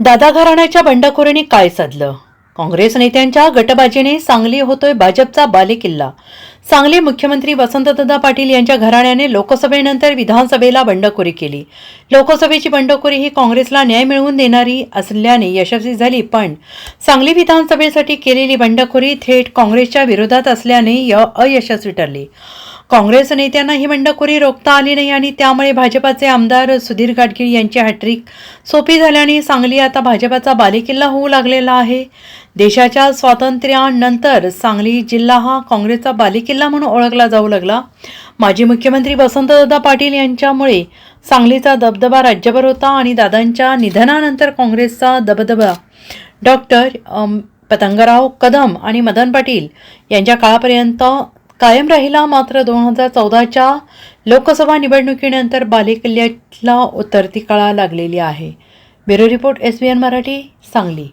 दादा घराण्याच्या बंडखोरीने काय साधलं काँग्रेस नेत्यांच्या गटबाजीने सांगली होतोय भाजपचा बालेकिल्ला. सांगली मुख्यमंत्री वसंतदादा पाटील यांच्या घराण्याने लोकसभेनंतर विधानसभेला बंडखोरी केली. लोकसभेची बंडखोरी ही काँग्रेसला न्याय मिळवून देणारी असल्याने यशस्वी झाली पण सांगली विधानसभेसाठी केलेली बंडखोरी थेट काँग्रेसच्या विरोधात असल्याने य अयशस्वी ठरली. काँग्रेस नेत्यांना ही बंडखोरी रोखता आली नाही आणि त्यामुळे भाजपाचे आमदार सुधीर गाडगीळ यांची हॅट्रिक सोपी झाल्याने सांगली आता भाजपाचा बालेकिल्ला होऊ लागलेला आहे. देशाच्या स्वातंत्र्यानंतर सांगली जिल्हा हा काँग्रेसचा बालेकिल्ला म्हणून ओळखला जाऊ लागला. माजी मुख्यमंत्री वसंतदादा पाटील यांच्यामुळे सांगलीचा दबदबा राज्यभर होता आणि दादांच्या निधनानंतर काँग्रेसचा दबदबा. डॉक्टर पतंगराव कदम आणि मदन पाटील यांच्या काळापर्यंत कायम राहिला मात्र दोन हजार चौदाच्या लोकसभा निवडणुकीनंतर बालेकिल्ल्याला उतरती कळा लागलेली आहे. Bureau report S B N Marathi Sangli.